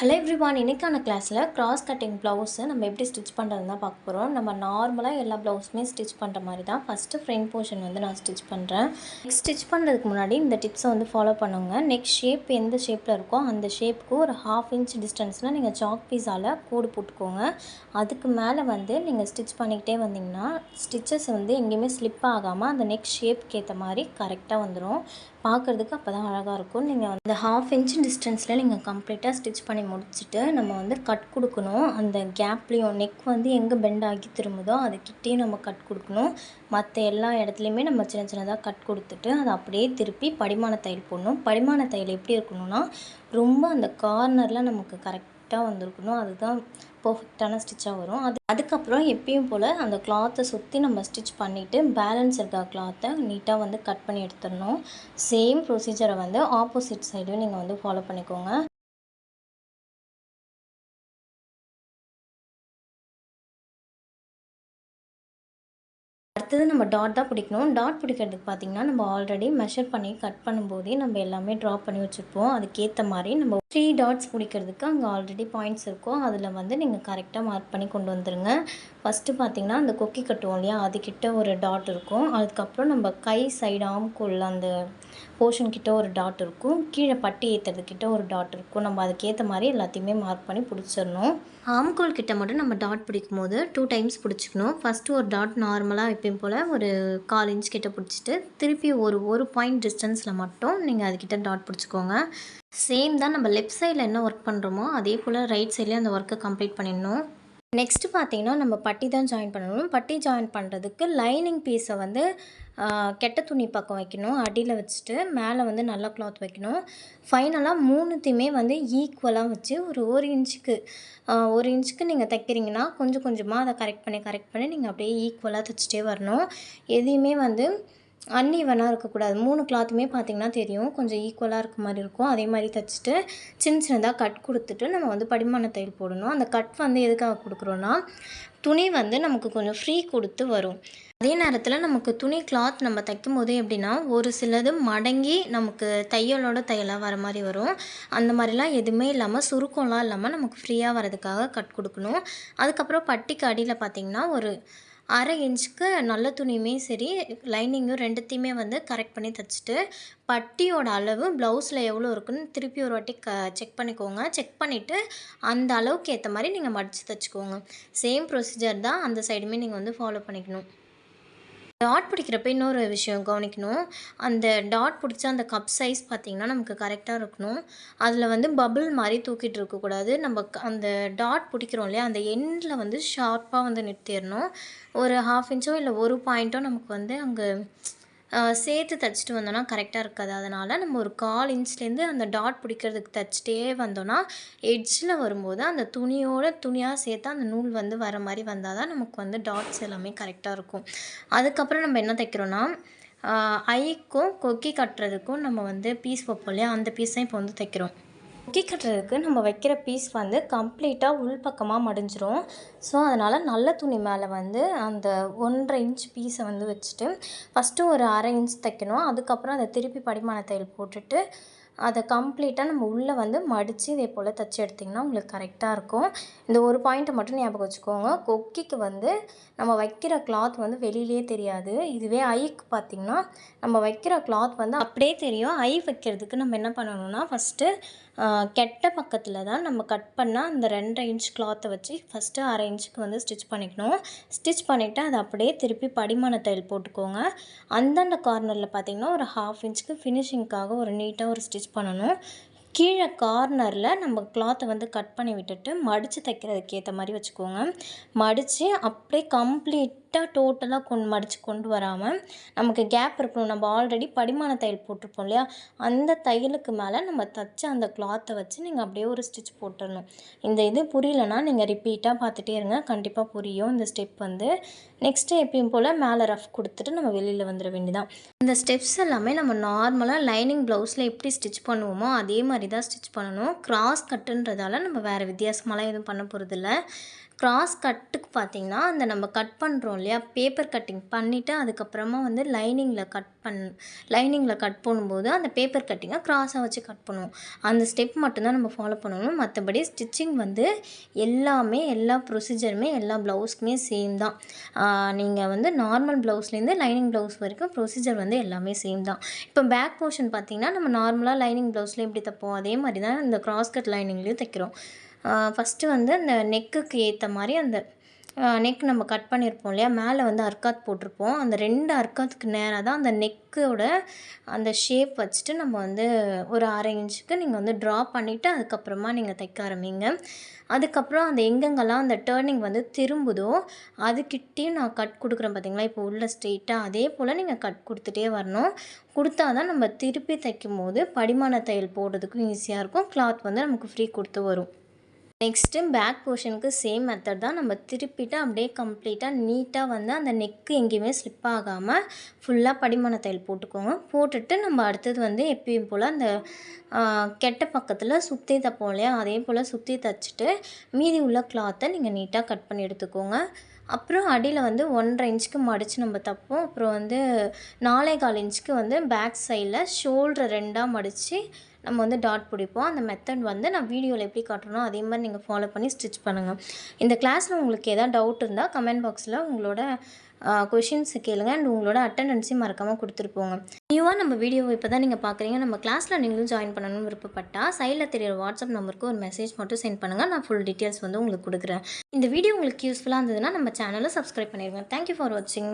Hello everyone இன்னைக்கான கிளாஸில் cross cutting blouse நம்ம எப்படி ஸ்டிச் பண்ணுறதுன்னு தான் பார்க்க போகிறோம் நம்ம நார்மலாக எல்லா ப்ளவுஸுமே ஸ்டிச் பண்ணுற மாதிரி தான். ஃபஸ்ட்டு ஃப்ரண்ட் போர்ஷன் வந்து நான் ஸ்டிச் பண்ணுறேன் நெக்ஸ்ட் ஸ்டிச் பண்ணுறதுக்கு முன்னாடி இந்த டிப்ஸை வந்து ஃபாலோ பண்ணுங்க. நெக்ஸ்ட் ஷேப் எந்த ஷேப்பில் இருக்கோ அந்த ஷேப்புக்கு ஒரு ஹாஃப் இன்ச் டிஸ்டன்ஸில் நீங்கள் சாக் பீஸால் கோடு போட்டுக்கோங்க. அதுக்கு மேலே வந்து நீங்கள் ஸ்டிச் பண்ணிக்கிட்டே வந்தீங்கன்னா ஸ்டிச்சஸ் வந்து எங்கேயுமே ஸ்லிப் ஆகாமல் அந்த நெக்ஸ்ட் ஷேப்க்கு ஏற்ற மாதிரி கரெக்டாக வந்துடும் பார்க்குறதுக்கு அப்போ தான் அழகாக இருக்கும் நீங்கள் அந்த ஹாஃப் இன்ச் டிஸ்டன்ஸில் நீங்கள் கம்ப்ளீட்டாக ஸ்டிச் பண்ணி முடிச்சுட்டு நம்ம வந்து கட் கொடுக்கணும். அந்த கேப்லேயும் நெக் வந்து எங்கே பெண்ட் ஆகி திரும்புதோ அதுக்கிட்டே நம்ம கட் கொடுக்கணும். மற்ற எல்லா இடத்துலையுமே நம்ம சின்ன சின்னதாக கட் கொடுத்துட்டு அதை அப்படியே திருப்பி படிமான தையல் போடணும். படிமான தையல் எப்படி இருக்கணும்னா ரொம்ப அந்த கார்னரில் நமக்கு கரெக்ட் கரெக்டாக வந்திருக்கணும். அதுதான் பர்ஃபெக்டான ஸ்டிச்சாக வரும். அது அதுக்கப்புறம் எப்பயும் போல் அந்த கிளாத்தை சுற்றி நம்ம ஸ்டிச் பண்ணிவிட்டு பேலன்ஸ் இருக்க கிளாத்தை நீட்டாக வந்து கட் பண்ணி எடுத்துடணும். சேம் ப்ரொசீஜரை வந்து ஆப்போசிட் சைடும் நீங்கள் வந்து ஃபாலோ பண்ணிக்கோங்க. அடுத்தது நம்ம டாட் தான் பிடிக்கணும். டாட் பிடிக்கிறதுக்கு பார்த்திங்கன்னா நம்ம ஆல்ரெடி மெஷர் பண்ணி கட் பண்ணும்போதே நம்ம எல்லாமே ட்ரா பண்ணி வச்சுருப்போம். அதுக்கேற்ற மாதிரி நம்ம த்ரீ டாட்ஸ் பிடிக்கிறதுக்கு அங்கே ஆல்ரெடி பாயிண்ட்ஸ் இருக்கும் அதில் வந்து நீங்கள் கரெக்டாக மார்க் பண்ணி கொண்டு வந்துடுங்க ஃபஸ்ட்டு பார்த்திங்கன்னா அந்த கொக்கி கட்டுவோம் இல்லையா அதுக்கிட்ட ஒரு டாட் இருக்கும். அதுக்கப்புறம் நம்ம கை சைடு ஆம்குள்ள அந்த போர்ஷன் கிட்ட ஒரு டாட் இருக்கும். கீழே பட்டி ஏற்றுறதுக்கிட்ட ஒரு டாட் இருக்கும். நம்ம அதுக்கேற்ற மாதிரி எல்லாத்தையுமே மார்க் பண்ணி பிடிச்சிடணும். ஆம்கோல் கிட்ட மட்டும் நம்ம டாட் பிடிக்கும் போது டூ டைம்ஸ் பிடிச்சிக்கணும். ஃபஸ்ட்டு ஒரு டாட் நார்மலாக எப்பயும் போல் ஒரு கால் இன்ச் கிட்ட பிடிச்சிட்டு திருப்பி ஒரு ஒரு பாயிண்ட் டிஸ்டன்ஸில் மட்டும் நீங்கள் அதுக்கிட்ட டாட் பிடிச்சிக்கோங்க. சேம் தான் நம்ம லெஃப்ட் சைடில் என்ன ஒர்க் பண்ணுறோமோ அதே போல் ரைட் சைட்லேயும் அந்த ஒர்க்கை கம்ப்ளீட் பண்ணிடணும். நெக்ஸ்ட்டு பார்த்தீங்கன்னா நம்ம பட்டி தான் ஜாயின் பண்ணணும். பட்டி ஜாயின் பண்ணுறதுக்கு லைனிங் பீஸை வந்து கெட்ட துணி பக்கம் வைக்கணும். அடியில் வச்சுட்டு மேலே வந்து நல்ல கிளாத் வைக்கணும். ஃபைனலாக மூணுத்தையுமே வந்து ஈக்குவலாக வச்சு ஒரு ஒரு இன்ச்சுக்கு ஒரு இன்ச்சுக்கு நீங்கள் தைக்கிறீங்கன்னா கொஞ்சம் கொஞ்சமாக அதை கரெக்ட் பண்ணி கரெக்ட் பண்ணி நீங்கள் அப்படியே ஈக்குவலாக தைச்சிட்டே வரணும். எதையுமே வந்து அன்ஈவனாக இருக்கக்கூடாது. மூணு கிளாத்துமே பார்த்திங்கன்னா தெரியும். கொஞ்சம் ஈக்குவலாக இருக்க மாதிரி இருக்கும். அதே மாதிரி தைச்சிட்டு சின்ன சின்னதாக கட் கொடுத்துட்டு நம்ம வந்து படிமான தையல் போடணும். அந்த கட் வந்து எதுக்காக கொடுக்குறோன்னா துணி வந்து நமக்கு கொஞ்சம் ஃப்ரீ கொடுத்து வரும். அதே நேரத்தில் நமக்கு துணி கிளாத் நம்ம தைக்கும் போது எப்படின்னா ஒரு சிலது மடங்கி நமக்கு தையலோட தையலாக வர மாதிரி வரும். அந்த மாதிரிலாம் எதுவுமே இல்லாமல் சுருக்கம்லாம் இல்லாமல் நமக்கு ஃப்ரீயாக வரதுக்காக கட் கொடுக்கணும். அதுக்கப்புறம் பட்டிக்கு அடியில் பார்த்திங்கன்னா ஒரு அரை இன்ச்சுக்கு நல்ல துணியுமே சரி லைனிங்கும் ரெண்டுத்தையுமே வந்து கரெக்ட் பண்ணி தைச்சிட்டு பட்டியோட அளவு ப்ளவுஸில் எவ்வளோ இருக்குன்னு திருப்பி ஒரு வாட்டி க செக் பண்ணிக்கோங்க. செக் பண்ணிவிட்டு அந்த அளவுக்கு ஏற்ற மாதிரி நீங்கள் மடித்து தைச்சிக்கோங்க. சேம் ப்ரொசீஜர் தான் அந்த சைடுமே நீங்கள் வந்து ஃபாலோ பண்ணிக்கணும். டாட் பிடிக்கிறப்ப இன்னொரு விஷயம் கவனிக்கணும். அந்த டாட் பிடிச்ச அந்த கப் சைஸ் பார்த்திங்கன்னா நமக்கு கரெக்டாக இருக்கணும். அதில் வந்து பபுள் மாதிரி தூக்கிட்டு இருக்கக்கூடாது நம்ம அந்த டாட் பிடிக்கிறோம் இல்லையா? அந்த எண்டில் வந்து ஷார்ப்பாக வந்து நிறுத்திடணும். ஒரு ஹாஃப் இன்ச்சோ இல்லை ஒரு பாயிண்ட்டோ நமக்கு வந்து அங்கே சேர்த்து தைச்சிட்டு வந்தோன்னா கரெக்டாக இருக்காது. அதனால் நம்ம ஒரு கால் இன்ச்லேருந்து அந்த டாட் பிடிக்கிறதுக்கு தைச்சிட்டே வந்தோன்னா எட்ஜில் வரும்போது அந்த துணியோட துணியாக சேர்த்து அந்த நூல் வந்து வர மாதிரி வந்தால் தான் நமக்கு வந்து டாட்ஸ் எல்லாமே கரெக்டாக இருக்கும். அதுக்கப்புறம் நம்ம என்ன தைக்கிறோன்னா ஐக்கும் கொக்கி கட்டுறதுக்கும் நம்ம வந்து பீஸ் வைப்போம் இல்லையா? அந்த பீஸ் தான் இப்போ வந்து தைக்கிறோம். முக்கி கட்டுறதுக்கு நம்ம வைக்கிற பீஸ் வந்து கம்ப்ளீட்டாக உள்பக்கமாக மடிஞ்சிரும். ஸோ அதனால் நல்ல துணி மேலே வந்து அந்த ஒன்றரை இன்ச் பீஸை வந்து வச்சுட்டு ஃபஸ்ட்டு ஒரு அரை இன்ச் தைக்கணும். அதுக்கப்புறம் அதை திருப்பி படிமான தையல் போட்டுட்டு அதை கம்ப்ளீட்டாக நம்ம உள்ளே வந்து மடித்து இதே போல் தைச்சி எடுத்திங்கன்னா உங்களுக்கு கரெக்டாக இருக்கும். இந்த ஒரு பாயிண்ட்டை மட்டும் ஞாபகம் வச்சுக்கோங்க. கொக்கிக்கு வந்து நம்ம வைக்கிற கிளாத் வந்து வெளியிலே தெரியாது. இதுவே ஐக்கு பார்த்திங்கன்னா நம்ம வைக்கிற கிளாத் வந்து அப்படியே தெரியும். ஐ வைக்கிறதுக்கு நம்ம என்ன பண்ணணும்னா ஃபஸ்ட்டு கெட்ட பக்கத்தில் தான் நம்ம கட் பண்ணால் அந்த ரெண்டரை இன்ச் கிளாத்தை வச்சு ஃபஸ்ட்டு அரை இன்ச்சுக்கு வந்து ஸ்டிச் பண்ணிக்கணும். ஸ்டிச் பண்ணிவிட்டு அதை அப்படியே திருப்பி படிமான தையல் போட்டுக்கோங்க. அந்தந்த கார்னரில் பார்த்திங்கன்னா ஒரு ஹாஃப் இன்ச்சுக்கு ஃபினிஷிங்க்காக ஒரு நீட்டாக ஒரு ஸ்டிச் பண்ணணும். கீழே கார்னரில் நம்ம கிளாத்தை வந்து கட் பண்ணி விட்டுட்டு மடித்து தைக்கிறதுக்கு ஏற்ற மாதிரி வச்சுக்கோங்க. மடித்து அப்படியே கம்ப்ளீட் கம்ப்ளீட்டாக டோட்டலாக கொண்டு மடித்து கொண்டு வராமல் நமக்கு கேப் இருக்கணும். நம்ம ஆல்ரெடி படிமான தையல் போட்டிருப்போம் இல்லையா? அந்த தையலுக்கு மேலே நம்ம தைச்ச அந்த கிளாத்தை வச்சு நீங்கள் அப்படியே ஒரு ஸ்டிச் போட்டுடணும் இந்த இது புரியலன்னா நீங்கள் ரிப்பீட்டாக பார்த்துட்டே இருங்க. கண்டிப்பாக புரியும் இந்த ஸ்டெப் வந்து. நெக்ஸ்ட்டு எப்பயும் போல் மேலே ரஃப் கொடுத்துட்டு நம்ம வெளியில் வந்துட வேண்டியதான் இந்த ஸ்டெப்ஸ் எல்லாமே நம்ம நார்மலாக லைனிங் ப்ளவுஸில் எப்படி ஸ்டிச் பண்ணுவோமோ அதே மாதிரி தான் ஸ்டிச் பண்ணணும். கிராஸ் கட்டுன்றதால நம்ம வேறு வித்தியாசமாலாம் எதுவும் பண்ண போகிறதில்ல கிராஸ் கட்டுக்கு பார்த்தீங்கன்னா அந்த நம்ம கட் பண்ணுறோம் இல்லையா? பேப்பர் கட்டிங் பண்ணிவிட்டு அதுக்கப்புறமா வந்து லைனிங்கில் கட் பண் லைனிங்கில் கட் பண்ணும்போது அந்த பேப்பர் கட்டிங்கை க்ராஸாக வச்சு கட் பண்ணுவோம். அந்த ஸ்டெப் மட்டும்தான் நம்ம ஃபாலோ பண்ணணும். மற்றபடி ஸ்டிச்சிங் வந்து எல்லாமே எல்லா ப்ரொசீஜருமே எல்லா ப்ளவுஸ்க்குமே சேம் தான். நீங்கள் வந்து நார்மல் ப்ளவுஸ்லேருந்து லைனிங் ப்ளவுஸ் வரைக்கும் ப்ரொசீஜர் வந்து எல்லாமே சேம் தான். இப்போ பேக் போர்ஷன் பார்த்தீங்கன்னா நம்ம நார்மலாக லைனிங் ப்ளவுஸில் எப்படி தைப்போம்? அதே மாதிரி தான் இந்த கிராஸ் கட் லைனிங்லேயும் தைக்கிறோம். ஃபஸ்ட்டு வந்து அந்த நெக்குக்கு ஏற்ற மாதிரி அந்த நெக் நம்ம கட் பண்ணியிருப்போம் இல்லையா? மேலே வந்து அர்க்காத் போட்டிருப்போம். அந்த ரெண்டு அர்க்காத்துக்கு நேராக தான் அந்த நெக்கோட அந்த ஷேப் வச்சுட்டு நம்ம வந்து ஒரு அரை இன்ச்சுக்கு நீங்கள் வந்து ட்ரா பண்ணிவிட்டு அதுக்கப்புறமா நீங்கள் தைக்க ஆரம்பிங்க. அதுக்கப்புறம் அந்த எங்கெங்கெல்லாம் அந்த டேர்னிங் வந்து திரும்புதோ அதுக்கிட்டேயும் நான் கட் கொடுக்குறேன் பார்த்தீங்களா இப்போ உள்ள ஸ்ட்ரெயிட்டாக அதே போல் நீங்கள் கட் கொடுத்துட்டே வரணும். கொடுத்தா தான் நம்ம திருப்பி தைக்கும் போது படிமான தையல் போடுறதுக்கும் ஈஸியாக இருக்கும். கிளாத் வந்து நமக்கு ஃப்ரீ கொடுத்து வரும். நெக்ஸ்ட்டு பேக் போர்ஷனுக்கு சேம் மெத்தட் தான். நம்ம திருப்பிட்டு அப்படியே கம்ப்ளீட்டாக நீட்டாக வந்து அந்த நெக்கு எங்கேயுமே ஸ்லிப் ஆகாமல் ஃபுல்லாக படிமான தையல் போட்டுக்கோங்க. போட்டுட்டு நம்ம அடுத்தது வந்து எப்பயும் போல் அந்த கெட்ட பக்கத்தில் சுற்றி தைப்போம் இல்லையா? அதே போல் சுற்றி தைச்சிட்டு மீதி உள்ள கிளாத்தை நீங்கள் நீட்டாக கட் பண்ணி எடுத்துக்கோங்க. அப்புறம் அடியில் வந்து ஒன்றரை இன்ச்சுக்கு மடித்து நம்ம தைப்போம். அப்புறம் வந்து நாலே கால் இன்ச்சுக்கு வந்து பேக் சைடில் ஷோல்டரை ரெண்டாக மடித்து நம்ம வந்து டாட் பிடிப்போம். அந்த மெத்தட் வந்து நான் வீடியோவில் எப்படி காட்டுறனோ அதே மாதிரி நீங்கள் ஃபாலோ பண்ணி ஸ்டிச் பண்ணுங்கள் இந்த கிளாஸில் உங்களுக்கு எதாவது டவுட் இருந்தால் கமெண்ட் பாக்ஸில் உங்களோட கொஷின்ஸ் கேளுங்க. அண்ட் உங்களோட அட்டண்டன்ஸையும் மறக்காமல் கொடுத்துருப்போங்க நியூவாக நம்ம வீடியோவை இப்போ தான் நீங்கள் பார்க்குறீங்க நம்ம கிளாஸில் நீங்களும் ஜாயின் பண்ணணும்னு விருப்பப்பட்டால் சைடில் தெரியிற வாட்ஸ்அப் நம்பருக்கு ஒரு மெசேஜ் மட்டும் சென்ட் பண்ணுங்கள் நான் ஃபுல் டீட்டெயில்ஸ் வந்து உங்களுக்கு கொடுக்குறேன். இந்த வீடியோ உங்களுக்கு யூஸ்ஃபுல்லாக இருந்ததுன்னா நம்ம சேனலை சப்ஸ்கிரைப் பண்ணிடுங்க தேங்க்யூ ஃபார் வாட்சிங்